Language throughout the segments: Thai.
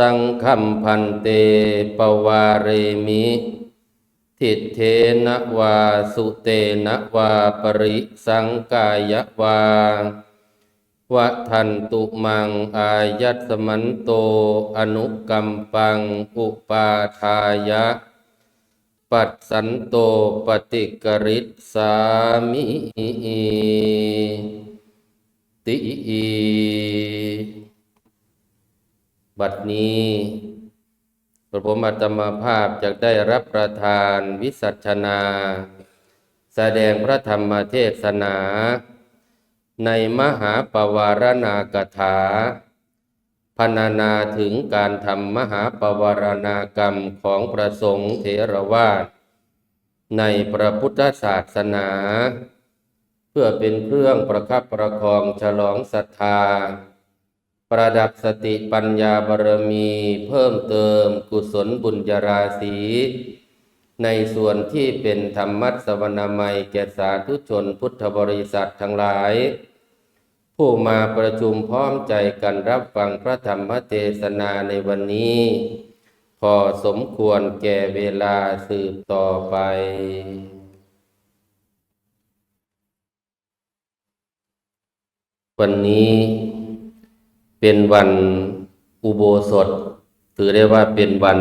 สังฆัมพันเตปวาเรมิ ทิเทนะวาสุเตนะวาปริสังกายวาวะทันตุมังอายัตสมันโตอนุกัมปังอุปาทายะ ปัสสันโตปฏิกริษสามิติ บัดนี้พระผมอาตมาภาพจะได้รับประทานวิสัชนา แสดงพระธรรมเทศนา ในมหาปวารณากถาพรรณนาถึงการทำมหาปวารณากรรมของประสงค์เถรวาทในพระพุทธศาสนา เพื่อเป็นเครื่องประคับประคองฉลองศรัทธา ประดับสติปัญญาบารมี เพิ่มเติมกุศลบุญญาราศีในส่วนที่เป็นธรรมัสวนามัยแก่สาธุชนพุทธบริษัททั้งหลาย ผู้มาประชุมพร้อมใจกันรับฟังพระธรรมเทศนาในวันนี้ พอสมควรแก่เวลาสืบต่อไปวันนี้ เป็นวันอุโบสถ ถือได้ว่าเป็นวัน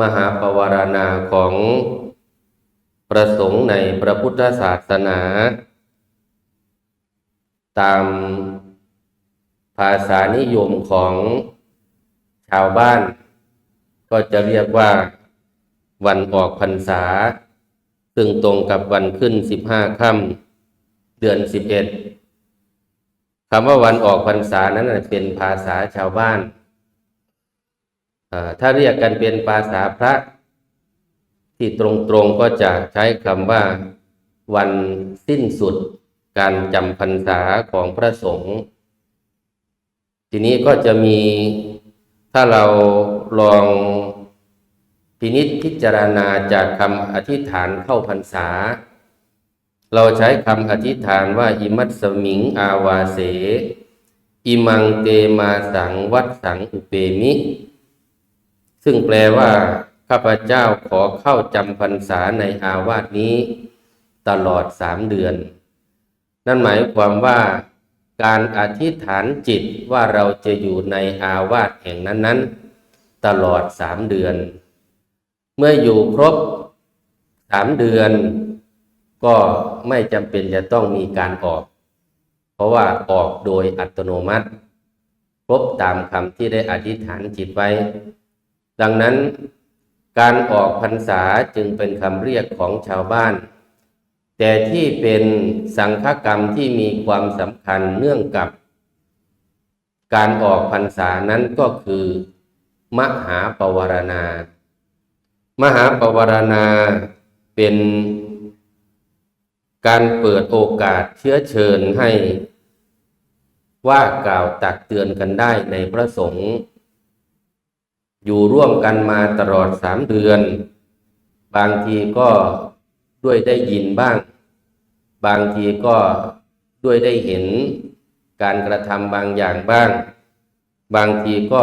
มหาปวารณาของประสงค์ในพระพุทธศาสนา ตามภาษานิยมของชาวบ้าน ก็จะเรียกว่าวันออกพรรษา ซึ่งตรงกับวันขึ้นสิบห้าค่ำเดือนสิบเอ็ด คำว่าวันออกพรรษานั้นเป็นภาษาชาวบ้าน ถ้าเรียกกันเป็นภาษาพระ ที่ตรงๆก็จะใช้คำว่า วันสิ้นสุดการจำพรรษาของพระสงฆ์ทีนี้ก็จะมีถ้าเราลองพินิษพิจารณาจากคำอธิษฐานเข้าพรรษา เราใช้คำอธิษฐานว่าอิมัตสมิงอาวาเส อิมังเตมาสังวัดสังอุเปมิ ซึ่งแปลว่า ข้าพเจ้าขอเข้าจำพรรษาในอาวาสนี้ ตลอดสามเดือน นั่นหมายความว่าการอธิษฐานจิตว่าเราจะอยู่ในอาวาสแห่งนั้น ๆ ตลอดสามเดือน เมื่ออยู่ครบสามเดือน ก็ไม่จำเป็นจะต้องมีการออก เพราะว่าออกโดยอัตโนมัติครบตามคำที่ได้อธิษฐานจิตไว้ ดังนั้นการออกพรรษาจึงเป็นคำเรียกของชาวบ้าน แต่ที่เป็นสังฆกรรมที่มีความสำคัญเนื่องกับ การออกพรรษานั้นก็คือ มหาปวารณา มหาปวารณาเป็น การเปิดโอกาสเชื้อเชิญให้ว่ากล่าวตักเตือนกันได้ในพระสงฆ์อยู่ร่วมกันมาตลอดสามเดือน บางทีก็ด้วยได้ยินบ้าง บางทีก็ด้วยได้เห็นการกระทำบางอย่างบ้าง บางทีก็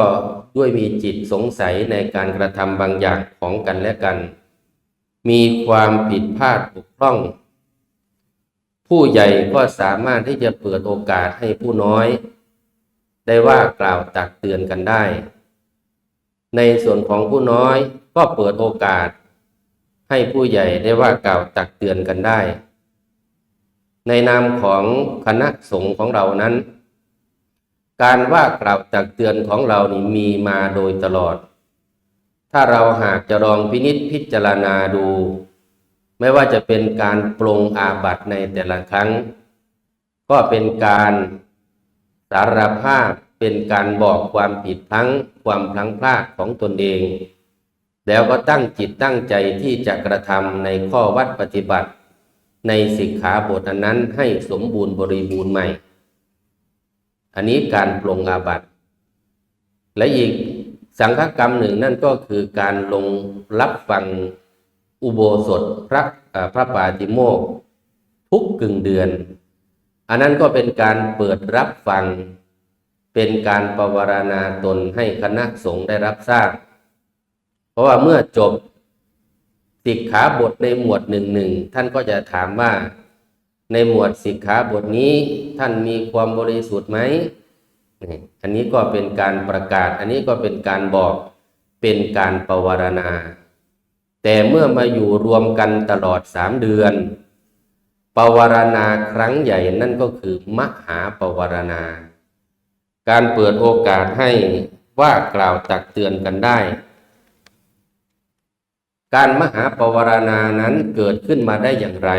ด้วยมีจิตสงสัยในการกระทำบางอย่างของกันและกัน มีความผิดพลาดบกพร่อง ผู้ใหญ่ก็สามารถที่จะเปิดโอกาสให้ผู้น้อย ได้ว่ากล่าวตักเตือนกันได้ ในส่วนของผู้น้อยก็เปิดโอกาส ให้ผู้ใหญ่ได้ว่ากล่าวตักเตือนกันได้ ในนามของคณะสงฆ์ของเรานั้น การว่ากล่าวตักเตือนของเรานี่มีมาโดยตลอด ถ้าเราหากจะลองพินิษพิจารณาดู ไม่ว่าจะเป็นการปรงอาบัตในแต่ละครั้ง ก็เป็นการสารภาพเป็นการบอกความผิดพลั้งความพลั้งพลาดของตนเอง แล้วก็ตั้งจิตตั้งใจที่จะกระทำในข้อวัดปฏิบัติ ในสิกขาบทอนนั้นให้สมบูรณ์บริบูรณ์ใหม่ อันนี้การปลงอาบัตและอีกสังฆกรรมหนึ่งนั่นก็คือการลงรับฟัง อุโบสถพระพระปาติโมกทุกกึ่งเดือน อันนั้นก็เป็นการเปิดรับฟัง เป็นการประวารณาตนให้คณะสงฆ์ได้รับทราบ เพราะว่าเมื่อจบสิกขาบทในหมวดหนึ่งหนึ่งท่านก็จะถามว่า ในหมวดสิกขาบทนี้ท่านมีความบริสุทธิ์ไหมอันนี้ก็เป็นการประกาศ อันนี้ก็เป็นการบอกเป็นการประวารณา แต่เมื่อมาอยู่รวมกันตลอดสามเดือน ปวารณาครั้งใหญ่นั่นก็คือมหาปวารณา การเปิดโอกาสให้ว่ากล่าวตักเตือนกันได้ การมหาปวารณานั้นเกิดขึ้นมาได้อย่างไร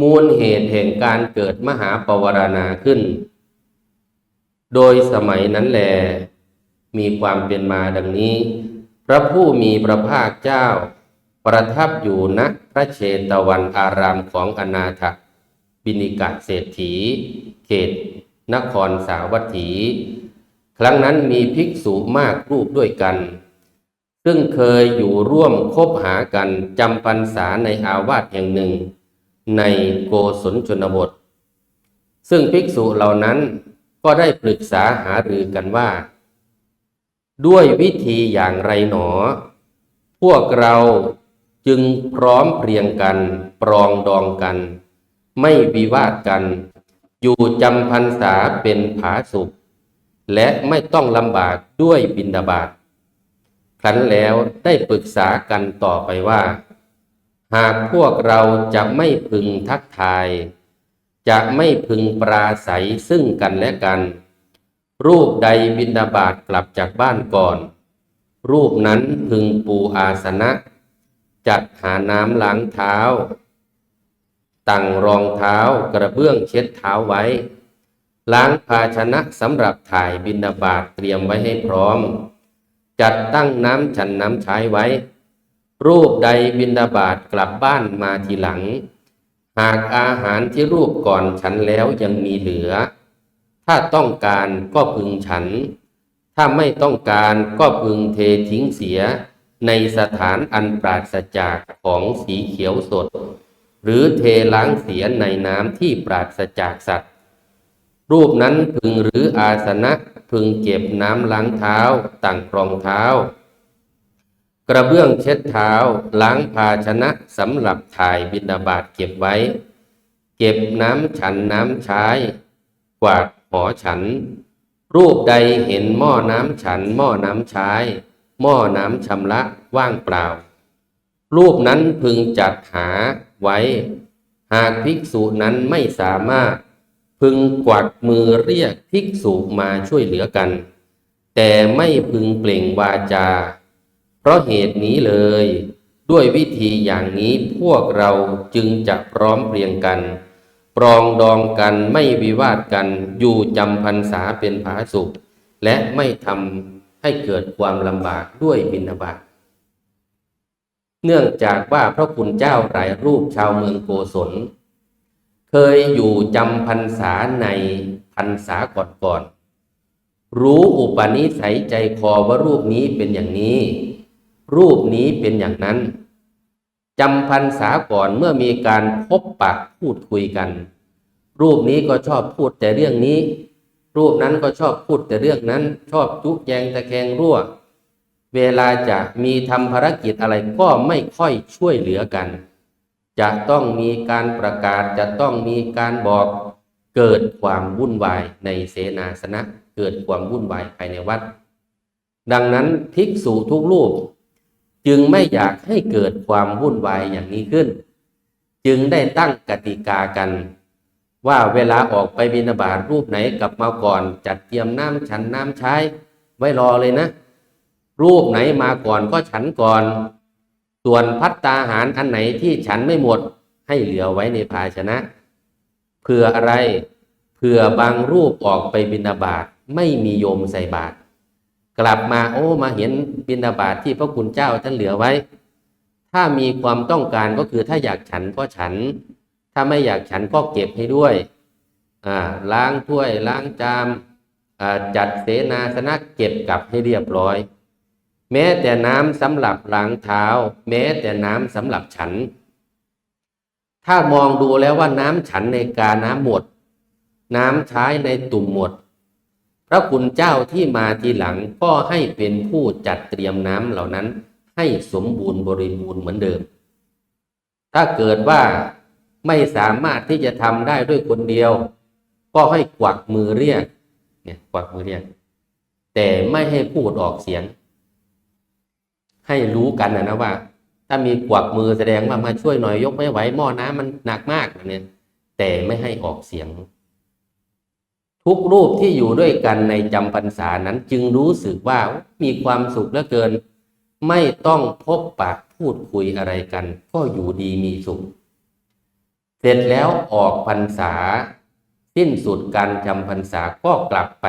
มูลเหตุแห่งการเกิดมหาปวารณาขึ้น โดยสมัยนั้นแล มีความเป็นมาดังนี้ ระผู้มีพระภาคเจ้า ประทับอยู่ณพระเชตวันอารามของอนาถบินิกะเศรษฐี เขต นครสาวัตถี ครั้งนั้นมีภิกษุมากรูปด้วยกัน ซึ่งเคยอยู่ร่วมคบหากันจำพรรษาในอาวาสแห่งหนึ่ง ในโกศลชนบท ซึ่งภิกษุเหล่านั้นก็ได้ปรึกษาหารือกันว่า ด้วยวิธีอย่างไรหนอ พวกเราจึงพร้อมเพรียงกัน ปรองดองกัน ไม่วิวาทกัน อยู่จำพรรษาเป็นผาสุข และไม่ต้องลำบากด้วยบินดาบาตครั้นแล้วได้ปรึกษากันต่อไปว่า หากพวกเราจะไม่พึงทักทาย จะไม่พึงปราศัยซึ่งกันและกัน รูปใดบินดาบาตกลับจากบ้านก่อน รูปนั้นพึงปูอาสนะ จัดหาน้ำล้างเท้า ตั้งรองเท้ากระเบื้องเช็ดเท้าไว้ ล้างภาชนะสำหรับถ่ายบินาบาตเตรียมไว้ให้พร้อม จัดตั้งน้ำฉันน้ำใช้ไว้ รูปใดบินาบาตกลับบ้านมาทีหลัง หากอาหารที่รูปก่อนฉันแล้วยังมีเหลือ ถ้าต้องการก็พึงฉัน ถ้าไม่ต้องการก็พึงเททิ้งเสีย ในสถานอันปราศจากของสีเขียวสด หรือเทล้างเสียในน้ำที่ปราศจากสัตว์ รูปนั้นพึงหรืออาสนะพึงเก็บน้ำล้างเท้าตั้งรองเท้า กระเบื้องเช็ดเท้าล้างภาชนะสำหรับถ่ายบิณฑบาตเก็บไว้ เก็บน้ำฉันน้ำใช้กวาด หอฉัน รูปใดเห็นหม้อน้ำฉัน หม้อน้ำใช้ หม้อน้ำชำระว่างเปล่า รูปนั้นพึงจัดหาไว้ หากภิกษุนั้นไม่สามารถ พึงกวักมือเรียกภิกษุมาช่วยเหลือกัน แต่ไม่พึงเปล่งวาจา เพราะเหตุนี้เลย ด้วยวิธีอย่างนี้พวกเราจึงจะพร้อมเพรียงกัน ปรองดองกันไม่วิวาทกันอยู่จำพรรษาเป็นผาสุข และไม่ทำให้เกิดความลำบากด้วยบิณฑบาตเนื่องจากว่าพระคุณเจ้าหลายรูปชาวเมืองโกศล เคยอยู่จำพรรษาในพรรษาก่อนๆรู้อุปนิสัยใจคอว่ารูปนี้เป็นอย่างนี้ รูปนี้เป็นอย่างนั้น จำพรรษาก่อนเมื่อมีการพบปะพูดคุยกัน รูปนี้ก็ชอบพูดแต่เรื่องนี้ รูปนั้นก็ชอบพูดแต่เรื่องนั้น ชอบจุกแยงตะแคงรั่ว เวลาจะมีทำภารกิจอะไรก็ไม่ค่อยช่วยเหลือกัน จะต้องมีการประกาศจะต้องมีการบอกเกิดความวุ่นวายในเสนาสนะ เกิดความวุ่นวายภายในวัด ดังนั้นภิกษุทุกรูป จึงไม่อยากให้เกิดความวุ่นวายอย่างนี้ขึ้น จึงได้ตั้งกติกากัน ว่าเวลาออกไปบิณฑบาตรูปไหนกลับมาก่อนจัดเตรียมน้ำฉันน้ำใช้ ไว้รอเลยนะ รูปไหนมาก่อนก็ฉันก่อน ส่วนพัตตาหารอันไหนที่ฉันไม่หมดให้เหลือไว้ในภาชนะเพื่ออะไรเพื่อบางรูปออกไปบิณฑบาตไม่มีโยมใส่บาตร กลับมาโอ้มาเห็นบิณฑบาตที่พระคุณเจ้าท่านเหลือไว้ ถ้ามีความต้องการก็คือถ้าอยากฉันก็ฉัน ถ้าไม่อยากฉันก็เก็บให้ด้วยล้างถ้วยล้างจามจัดเสนาสนะเก็บกลับให้เรียบร้อย แม้แต่น้ำสำหรับล้างเท้า แม้แต่น้ำสำหรับฉัน ถ้ามองดูแล้วว่าน้ำฉันในกาน้ำหมด น้ำใช้ในตุ่มหมด ระคุณเจ้าที่มาทีหลังก็ให้เป็นผู้จัดเตรียมน้ำเหล่านั้น ให้สมบูรณ์บริบูรณ์เหมือนเดิม ถ้าเกิดว่าไม่สามารถที่จะทำได้ด้วยคนเดียว ก็ให้กวักมือเรียกเนี่ยกวักมือเรียก แต่ไม่ให้พูดออกเสียง ให้รู้กันนะนะว่า ถ้ามีกวักมือแสดงว่ามาช่วยหน่อยยกไม่ไหวหม้อน้ำมันหนักมากเนี่ยแต่ไม่ให้ออกเสียง ทุกรูปที่อยู่ด้วยกันในจำพรรษานั้นจึงรู้สึกว่ามีความสุขเหลือเกิน ไม่ต้องพบปะพูดคุยอะไรกัน ก็อยู่ดีมีสุข เสร็จแล้วออกพรรษา สิ้นสุดการจำพรรษาก็กลับไป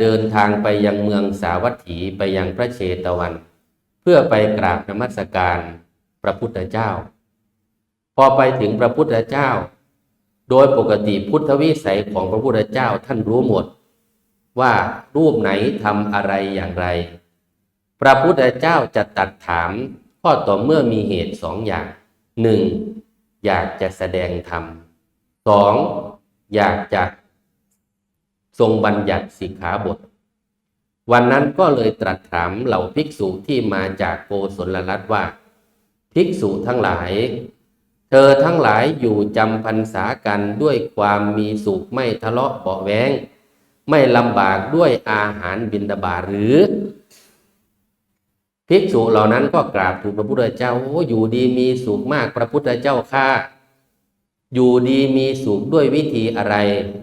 เดินทางไปยังเมืองสาวัตถีไปยังพระเชตวัน เพื่อไปกราบนมัสการพระพุทธเจ้า พอไปถึงพระพุทธเจ้า โดยปกติพุทธวิสัยของพระพุทธเจ้าท่านรู้หมด ว่ารูปไหนทำอะไรอย่างไร พระพุทธเจ้าจะตัดถามก็ต่อเมื่อมีเหตุสองอย่างหนึ่งอยากจะแสดงธรรมสองอยากจะทรงบัญญัติสิกขาบท วันนั้นก็เลยตรัสถามเหล่าภิกษุที่มาจากโกศลรัตน์ว่า ภิกษุทั้งหลาย เธอทั้งหลายอยู่จำพรรษากันด้วยความมีสุขไม่ทะเลาะเบาแวงไม่ลำบากด้วยอาหารบิณฑบาหรือ ภิกษุเหล่านั้นก็กราบทูลพระพุทธเจ้าโอ้อยู่ดีมีสุขมากพระพุทธเจ้าข้าอยู่ดีมีสุขด้วยวิธีอะไร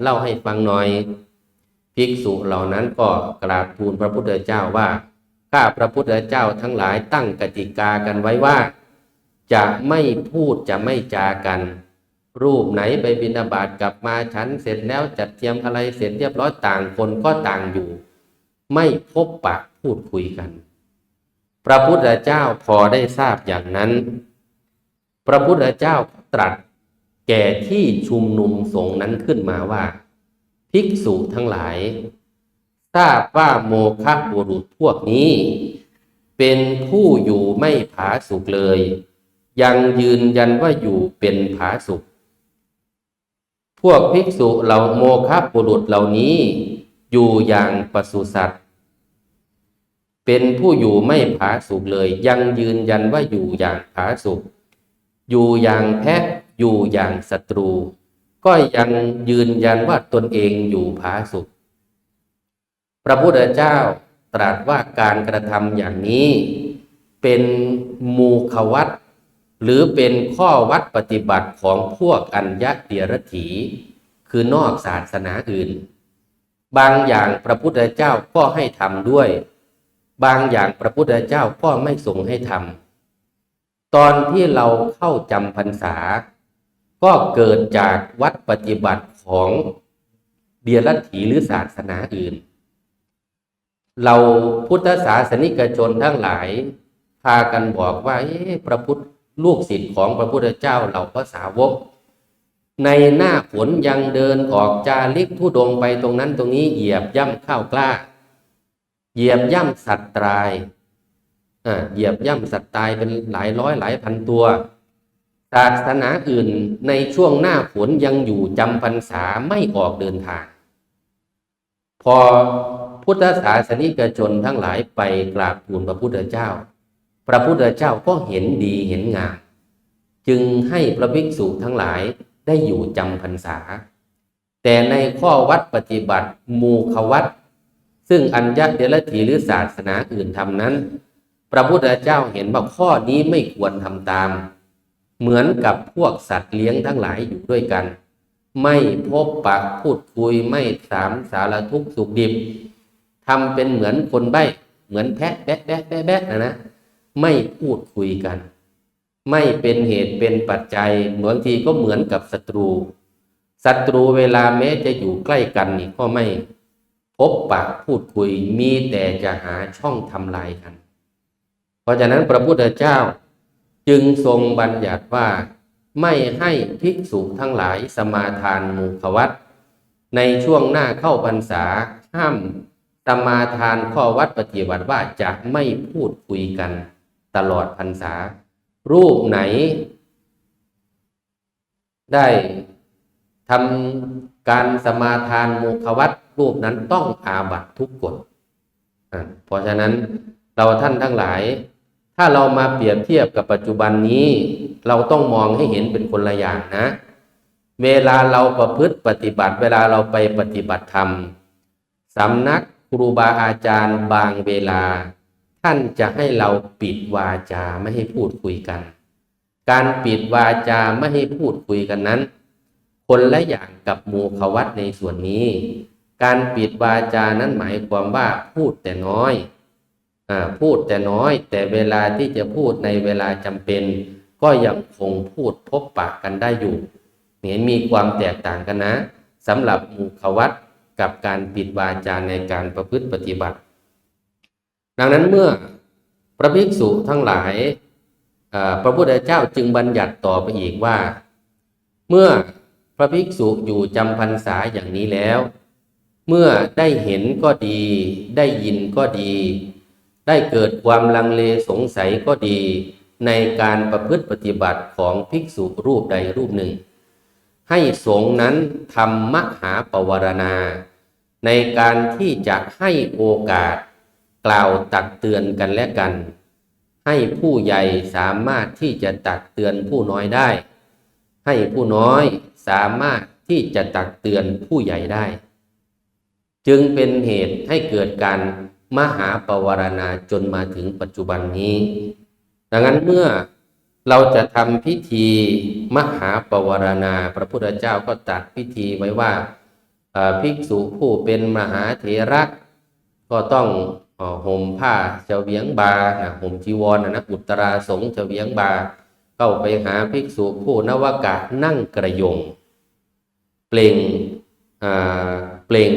เล่าให้ฟังหน่อย ภิกษุเหล่านั้นก็กราบทูลพระพุทธเจ้าว่าข้าพระพุทธเจ้าทั้งหลายตั้งกติกากันไว้ว่า จะไม่พูดจะไม่จากัน รูปไหนไปบิณฑบาตกลับมาฉันเสร็จแล้วจัดเตรียมอะไรเสร็จเรียบร้อยต่างคนก็ต่างอยู่ ไม่พบปะพูดคุยกัน พระพุทธเจ้าพอได้ทราบอย่างนั้น พระพุทธเจ้าตรัสแก่ที่ชุมนุมสงฆ์นั้นขึ้นมาว่า ภิกษุทั้งหลาย ทราบว่าโมฆะบุรุษพวกนี้ เป็นผู้อยู่ไม่ผาสุกเลย ยังยืนยันว่าอยู่เป็นผาสุกพวกภิกษุเหล่าโมฆะบุรุษเหล่านี้ อยู่อย่างปศุสัตว์ เป็นผู้อยู่ไม่ผาสุกเลย ยังยืนยันว่าอยู่อย่างผาสุกอยู่อย่างแพะอยู่อย่างศัตรู ก็ยังยืนยันว่าตนเองอยู่ผาสุกพระพุทธเจ้าตรัสว่าการกระทำอย่างนี้ เป็นมูขวัต หรือเป็นข้อวัดปฏิบัติของพวกอัญญะเดียรถี คือนอกศาสนาอื่น บางอย่างพระพุทธเจ้าก็ให้ทำด้วย บางอย่างพระพุทธเจ้าก็ไม่ทรงให้ทำตอนที่เราเข้าจำพรรษา ก็เกิดจากวัดปฏิบัติของเดียรถีหรือศาสนาอื่น เราพุทธศาสนิกชนทั้งหลาย พากันบอกว่าพระพุทธ ลูกศิษย์ของพระพุทธเจ้าเราก็สาวก ในหน้าฝนยังเดินออกจาริกทุดงไปตรงนั้นตรงนี้เหยียบย่ำข้าวกล้า เหยียบย่ำสัตว์ตายเหยียบย่ำสัตว์ตายเป็นหลายร้อยหลายพันตัวศาสนาอื่นในช่วงหน้าฝนยังอยู่จำพรรษาไม่ออกเดินทาง พอพุทธศาสนิกชนทั้งหลายไปกราบทูลพระพุทธเจ้า พระพุทธเจ้าก็เห็นดีเห็นงามจึงให้พระภิกษุทั้งหลายได้อยู่จำพรรษา แต่ในข้อวัดปฏิบัติมูขวัดซึ่งอัญญะเดลถีหรือศาสนาอื่นทำนั้น พระพุทธเจ้าเห็นว่าข้อนี้ไม่ควรทำตาม เหมือนกับพวกสัตว์เลี้ยงทั้งหลายอยู่ด้วยกัน ไม่พบปะพูดคุยไม่สามสารทุกสุขดิบทำเป็นเหมือนคนใบ้เหมือนแพะแบะแบะแบะแบะนะนะ ไม่พูดคุยกัน ไม่เป็นเหตุเป็นปัจจัยบางทีก็เหมือนกับศัตรูศัตรูเวลาแม้จะอยู่ใกล้กันนี่ก็ไม่พบปะพูดคุยมีแต่จะหาช่องทำลายกัน เพราะฉะนั้นพระพุทธเจ้าจึงทรงบัญญัติว่าไม่ให้ภิกษุทั้งหลายสมาทานมุขวัตในช่วงหน้าเข้าพรรษาห้ามสมาทานข้อวัดปฏิบัติว่าจะไม่พูดคุยกัน ตลอดพรรษา รูปไหน ได้ทำการสมาทานมุขวัตรูปนั้นต้องอาบัตทุกกฎอ่าเพราะฉะนั้นเราท่านทั้งหลาย ถ้าเรามาเปรียบเทียบกับปัจจุบันนี้ เราต้องมองให้เห็นเป็นคนละอย่างนะ เวลาเราประพฤติปฏิบัติ เวลาเราไปปฏิบัติธรรมสำนักครูบาอาจารย์บางเวลา ท่านจะให้เราปิดวาจาไม่ให้พูดคุยกัน การปิดวาจาไม่ให้พูดคุยกันนั้น คนละอย่างกับมูขวัตในส่วนนี้ การปิดวาจานั้นหมายความว่าพูดแต่น้อยอพูดแต่น้อย แต่เวลาที่จะพูดในเวลาจำเป็น ก็ยังคงพูดพบปะกันได้อยู่เนี่ยมีความแตกต่างกันนะสำหรับมูขวัตกับการปิดวาจาในการประพฤติปฏิบัติ ดังนั้นเมื่อพระภิกษุทั้งหลายพระพุทธเจ้าจึงบัญญัติต่อไปอีกว่า เมื่อพระภิกษุอยู่จำพรรษาอย่างนี้แล้ว เมื่อได้เห็นก็ดี ได้ยินก็ดี ได้เกิดความลังเลสงสัยก็ดี ในการประพฤติปฏิบัติของภิกษุรูปใดรูปหนึ่ง ให้สงนั้นทำมหาปวารณา ในการที่จะให้โอกาส กล่าวตักเตือนกันและกัน ให้ผู้ใหญ่สามารถที่จะตักเตือนผู้น้อยได้ ให้ผู้น้อยสามารถที่จะตักเตือนผู้ใหญ่ได้ จึงเป็นเหตุให้เกิดการมหาปวารณาจนมาถึงปัจจุบันนี้ ดังนั้นเมื่อเราจะทำพิธีมหาปวารณา พระพุทธเจ้าก็ตัดพิธีไว้ว่าภิกษุผู้เป็นมหาเถระก็ต้อง ห่มผ้าเฉวียงบาห่มจีวรนะนะอุตราสงเฉวียงบา เข้าไปหาภิกษุผู้นวากะนั่งกระยง เปล่งเปล่ง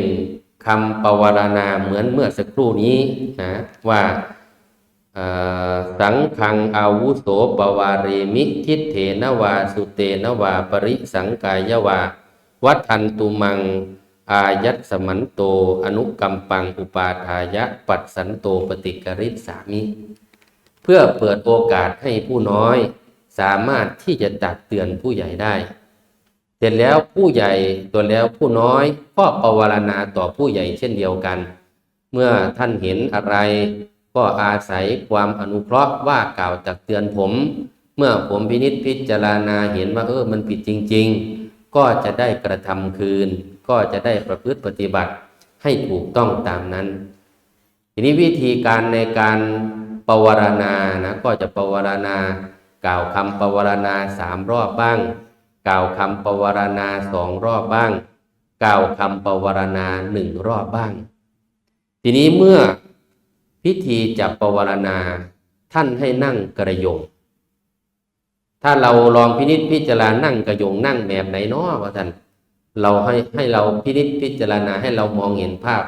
คำปวารณาเหมือนเมื่อสักครู่นี้นะว่าสังขังอาวุโสปวาเรมิทิเถนวาสุเตนวาปริสังกายวา วัฏันตุมัง อายัตสมันโต อนุกรรมปังอุปาทายะ ปัสสันโตปฏิกริษสามิ เพื่อเปิดโอกาสให้ผู้น้อย สามารถที่จะตักเตือนผู้ใหญ่ได้ เสร็จแล้วผู้ใหญ่ตัวแล้วผู้น้อยก็ปวารณาต่อผู้ใหญ่เช่นเดียวกัน เมื่อท่านเห็นอะไร ก็อาศัยความอนุเคราะห์ว่ากล่าวตักเตือนผม เมื่อผมพินิจพิจารณาเห็นว่าเออมันผิดจริง ๆ ก็จะได้กระทำคืน ก็จะได้ประพฤติปฏิบัติให้ถูกต้องตามนั้น ทีนี้วิธีการในการปวารณานะก็จะปวารณากล่าวคำปวารณาสามรอบบ้าง กล่าวคำปวารณาสองรอบบ้าง กล่าวคำปวารณาหนึ่งรอบบ้าง ทีนี้เมื่อพิธีจับปวารณาท่านให้นั่งกระยง ถ้าเราลองพินิษพิจารณานั่งกระยงนั่งแบบไหนเนาะว่าท่าน เราให้ให้เราพินิษพิจารณาให้เรามองเห็นภาพ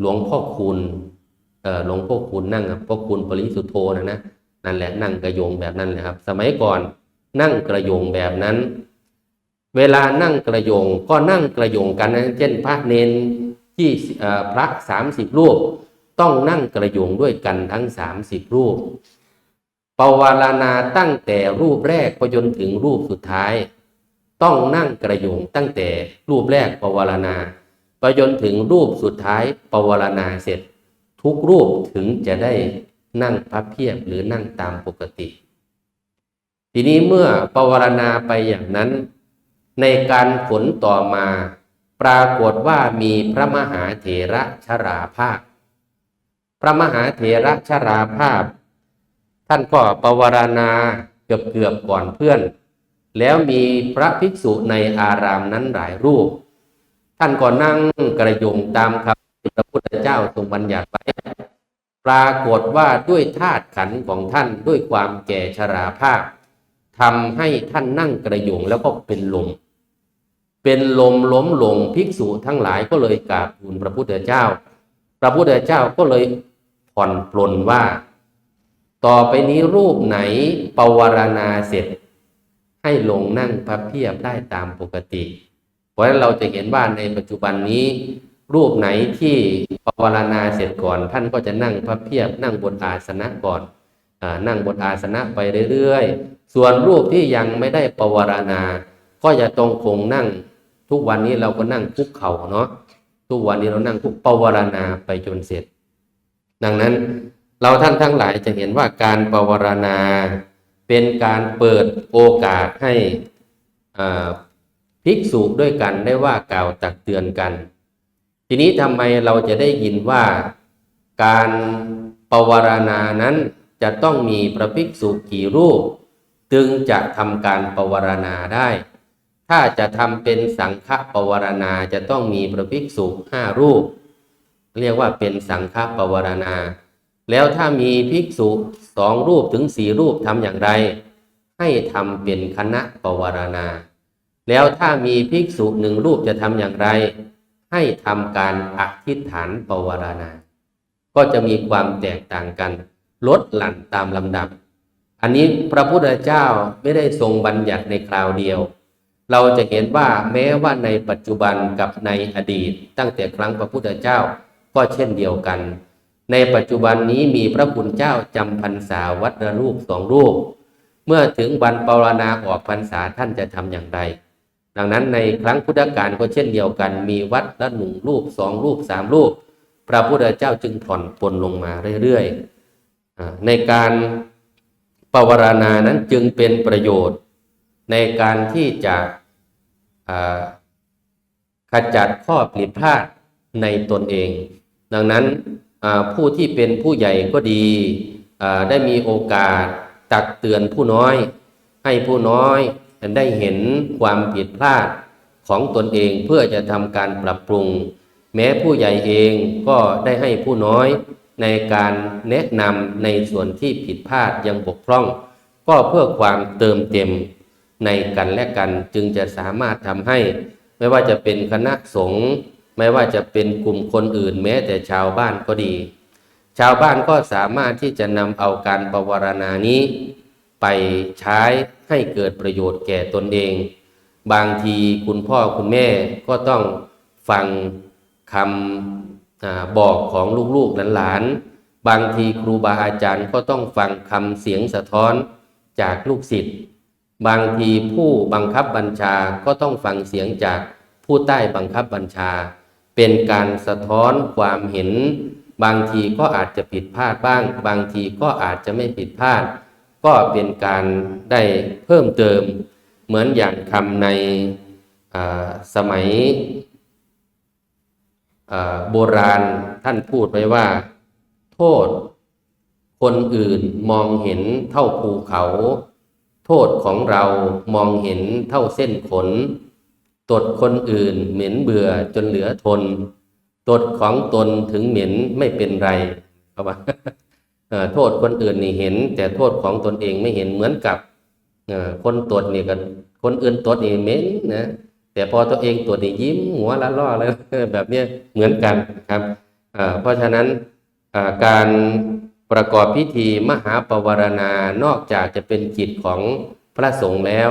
หลวงพ่อคูณเอ่อหลวงพ่อคูณนั่งครับพ่อคูณปริสุทธโธนะนะนั่นแหละนั่งกระยงแบบนั้นแหละครับ สมัยก่อนนั่งกระยงแบบนั้น เวลานั่งกระยงก็นั่งกระยงกันนะเช่นพระเนนที่เอ่อพระสามสิบรูป ต้องนั่งกระยงด้วยกันทั้งสามสิบรูปปวารณาตั้งแต่รูปแรกไปจนถึงรูปสุดท้าย ต้องนั่งกระยงตั้งแต่รูปแรกปวารณาไปจนถึงรูปสุดท้ายปวารณาเสร็จ ทุกรูปถึงจะได้นั่งพับเพียบหรือนั่งตามปกติ ทีนี้เมื่อปวารณาไปอย่างนั้น ในการผลต่อมา ปรากฏว่ามีพระมหาเถระชราภาพ พระมหาเถระชราภาพ ท่านก็ปวารณาเกือบเกือบก่อนเพื่อน แล้วมีพระภิกษุในอารามนั้นหลายรูป ท่านก็นั่งกระยงตามคำที่พระพุทธเจ้าทรงบัญญัติไว้ ปรากฏว่าด้วยธาตุขันธ์ของท่านด้วยความแก่ชราภาพทำให้ท่านนั่งกระยงแล้วก็เป็นลม เป็นลมล้มลงภิกษุทั้งหลายก็เลยกราบทูลพระพุทธเจ้า พระพุทธเจ้าก็เลยผ่อนปลนว่า ต่อไปนี้รูปไหนปวารณาเสร็จ ให้ลงนั่งพับเพียบได้ตามปกติ เพราะฉะนั้นเราจะเห็นว่าในปัจจุบันนี้ รูปไหนที่ปวารณาเสร็จก่อน ท่านก็จะนั่งพับเพียบนั่งบนอาสนะก่อนอนั่งบนอาสนะไปเรื่อยๆ ส่วนรูปที่ยังไม่ได้ปวารณาก็จะต้องคงนั่ง ทุกวันนี้เราก็นั่งคุกเข่าเนาะทุกวันนี้เรานั่งคุกปวารณาไปจนเสร็จ ดังนั้นเราท่านทั้งหลายจะเห็นว่าการปวารณา เป็นการเปิดโอกาสให้ภิกษุด้วยกันได้ว่ากล่าวตักเตือนกัน ทีนี้ทำไมเราจะได้ยินว่าการปวารณานั้นจะต้องมีพระภิกษุกี่รูป จึงจะทำการปวารณาได้ ถ้าจะทำเป็นสังฆปวารณาจะต้องมีพระภิกษุห้ารูป เรียกว่าเป็นสังฆปวารณา แล้วถ้ามีภิกษุสองรูปถึงสี่รูปทำอย่างไร ให้ทำเป็นคณะปวารณา แล้วถ้ามีภิกษุหนึ่งรูปจะทำอย่างไร ให้ทำการอธิษฐานปวารณา ก็จะมีความแตกต่างกัน ลดหลั่นตามลำดับ อันนี้พระพุทธเจ้าไม่ได้ทรงบัญญัติในคราวเดียว เราจะเห็นว่าแม้ว่าในปัจจุบันกับในอดีต ตั้งแต่ครั้งพระพุทธเจ้าก็เช่นเดียวกัน ในปัจจุบันนี้มีพระคุณเจ้าจำพรรษาวัดละรูปสองรูป เมื่อถึงวันปรณาออกพรรษาท่านจะทำอย่างไร ดังนั้นในครั้งพุทธกาลก็เช่นเดียวกัน มีวัดละหนึ่งรูปสองรูปสามรูป พระพุทธเจ้าจึงผ่อนปลนลงมาเรื่อยๆในการปวารณานั้นจึงเป็นประโยชน์ ในการที่จะขจัดข้อผิดพลาดในตนเอง ดังนั้น ผู้ที่เป็นผู้ใหญ่ก็ดีได้มีโอกาสตักเตือนผู้น้อย ให้ผู้น้อยได้เห็นความผิดพลาดของตนเองเพื่อจะทำการปรับปรุง แม้ผู้ใหญ่เองก็ได้ให้ผู้น้อยในการแนะนำในส่วนที่ผิดพลาดยังบกพร่อง ก็เพื่อความเติมเต็มในกันและกันจึงจะสามารถทำให้ ไม่ว่าจะเป็นคณะสงฆ์ ไม่ว่าจะเป็นกลุ่มคนอื่นแม้แต่ชาวบ้านก็ดี ชาวบ้านก็สามารถที่จะนำเอาการปวารณานี้ ไปใช้ให้เกิดประโยชน์แก่ตนเอง บางทีคุณพ่อคุณแม่ก็ต้องฟังคำอบอกของลูกๆหลานๆบางทีครูบาอาจารย์ก็ต้องฟังคำเสียงสะท้อนจากลูกศิษย์บางทีผู้บังคับบัญชาก็ต้องฟังเสียงจากผู้ใต้บังคับบัญชา เป็นการสะท้อนความเห็น บางทีก็อาจจะผิดพลาดบ้าง บางทีก็อาจจะไม่ผิดพลาด ก็เป็นการได้เพิ่มเติม เหมือนอย่างคำในสมัยโบราณท่านพูดไว้ว่า โทษ คนอื่นมองเห็นเท่าภูเขา โทษของเรามองเห็นเท่าเส้นขน ตดคนอื่นเหม็นเบื่อจนเหลือทน ตดของตนถึงเหม็นไม่เป็นไรเข้าว่าโทษคนอื่นนี่เห็น แต่โทษของตนเองไม่เห็นเหมือนกับคนตดนี่กันคนอื่นตดนี่เหม็นนะแต่พอตัวเองตดนี่ยิ้มหัวละล่อเลยแบบนี้เหมือนกันครับเพราะฉะนั้นการประกอบพิธีมหาปวารณานอกจากจะเป็นกิจของพระสงฆ์แล้ว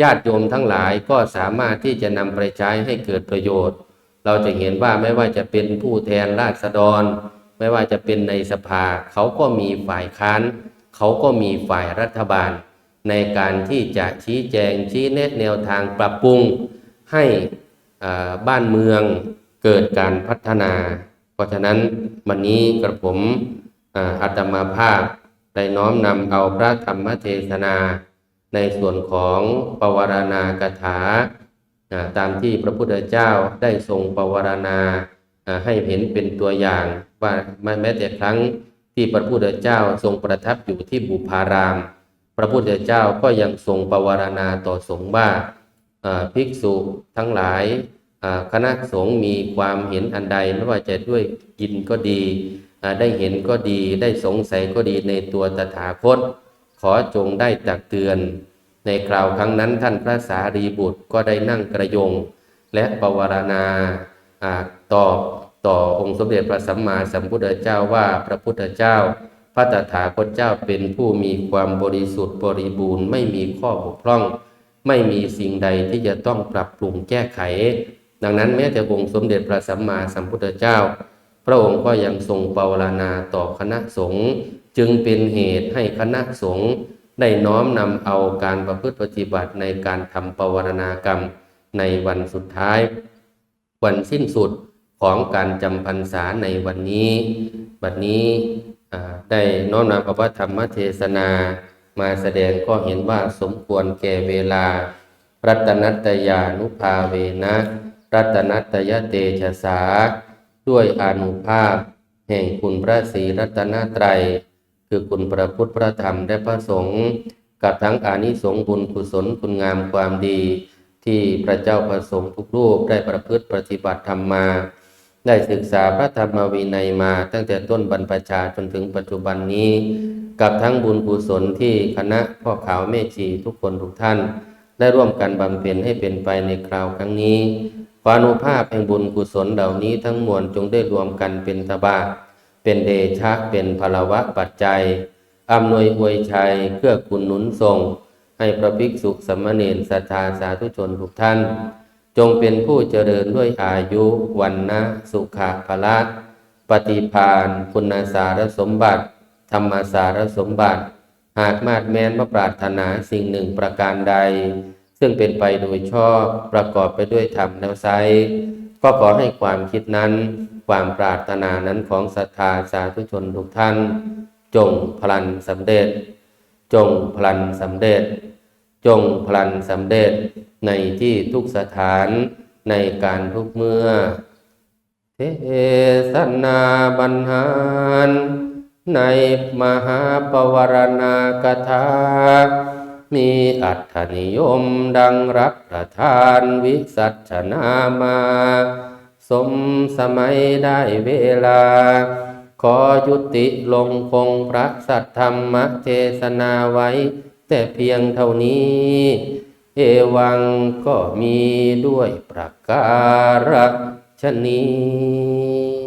ญาติโยมทั้งหลายก็สามารถที่จะนำไปใช้ให้เกิดประโยชน์ เราจะเห็นว่าไม่ว่าจะเป็นผู้แทนราษฎร ไม่ว่าจะเป็นในสภา เขาก็มีฝ่ายค้าน เขาก็มีฝ่ายรัฐบาล ในการที่จะชี้แจงชี้แนะแนวทางปรับปรุงให้บ้านเมืองเกิดการพัฒนา เพราะฉะนั้นวันนี้กระผมอ่าตมาภาพได้น้อมนำเอาพระธรรมเทศนา ในส่วนของปวารณากถาตามที่พระพุทธเจ้าได้ทรงปวารณาให้เห็นเป็นตัวอย่างว่าแม้แต่ครั้งที่พระพุทธเจ้าทรงประทับอยู่ที่บุพาราม พระพุทธเจ้าก็ยังทรงปวารณาต่อสงฆ์ว่าภิกษุทั้งหลายคณะสงฆ์มีความเห็นอันใดไม่ว่าจะด้วยกินก็ดี ได้เห็นก็ดีได้สงสัยก็ดีในตัวตถาคต อจงได้ตักเตือน ในคราวครั้งนั้นท่านพระสารีบุตรก็ได้นั่งกระยง และปวารณาอตอบต่อองค์สมเด็จพระสัมมาสัมพุทธเจ้าว่าพระพุทธเจ้า พระตถาคตเจ้าเป็นผู้มีความบริสุทธิ์บริบูรณ์ไม่มีข้อบกพร่อง ไม่มีสิ่งใดที่จะต้องปรับปรุงแก้ไข ดังนั้นแม้แต่องค์สมเด็จพระสัมมาสัมพุทธเจ้า พระองค์ก็ยังทรงปวารณาต่อคณะสงฆ์ จึงเป็นเหตุให้คณะสงฆ์ได้น้อมนำเอาการประพฤติปฏิบัติในการทำปวารณากรรมในวันสุดท้าย วันสิ้นสุดของการจำพรรษาในวันนี้ บัดนี้ได้น้อมนำพระธรรมเทศนา มาแสดงก็เห็นว่าสมควรแก่เวลา รัตนัตยานุภาเวนะ รัตนัตยเตชะสา ด้วยอนุภาพ แห่งคุณพระศรีรัตนตรัย คือคุณพระพุทธพระธรรมและพระสงฆ์กับทั้งอานิสงส์บุญกุศลคุณงามความดี ที่พระเจ้าประสงค์ทุกรูปได้ประพฤติปฏิบัติธรรมมา ได้ศึกษาพระธรรมวินัยมา ตั้งแต่ต้นบรรพชาจนถึงปัจจุบันนี้ กับทั้งบุญกุศลที่คณะพ่อขาวแม่ชีทุกคนทุกท่าน ได้ร่วมกันบำเพ็ญให้เป็นไปในคราวครั้งนี้ขออนุภาพแห่งบุญกุศลเหล่านี้ทั้งมวลจงได้รวมกันเป็นตบะ เป็นเดชะเป็นพลวะปัจจัยอำนวยอวยชัยเพื่อคุณหนุนทรง ให้พระภิกษุสมณรศรัทธาสาธุชนทุกท่าน จงเป็นผู้เจริญด้วยอายุวันนะสุขะพละปฏิพานคุณสารสมบัติ ธรรมสารสมบัติ หากมาดแม้นมาปรารถนาสิ่งหนึ่งประการใด ซึ่งเป็นไปโดยชอบประกอบไปด้วยธรรมแล้วไซ ก็ขอให้ความคิดนั้น ความปรารถนานั้นของศรัทธาสาธุชนทุกท่าน จงพลันสำเร็จ จงพลันสำเร็จ จงพลันสำเร็จในที่ทุกสถานในการทุกเมื่อ เทศนาบรรหารในมหาปวารณากถา มีอัตถนิยมดังรับประทานวิสัชนามา สมสมัยได้เวลา ขอยุติลงคงพระสัทธรรมเทศนาไว้ แต่เพียงเท่านี้ เอวังก็มีด้วยประการฉนี้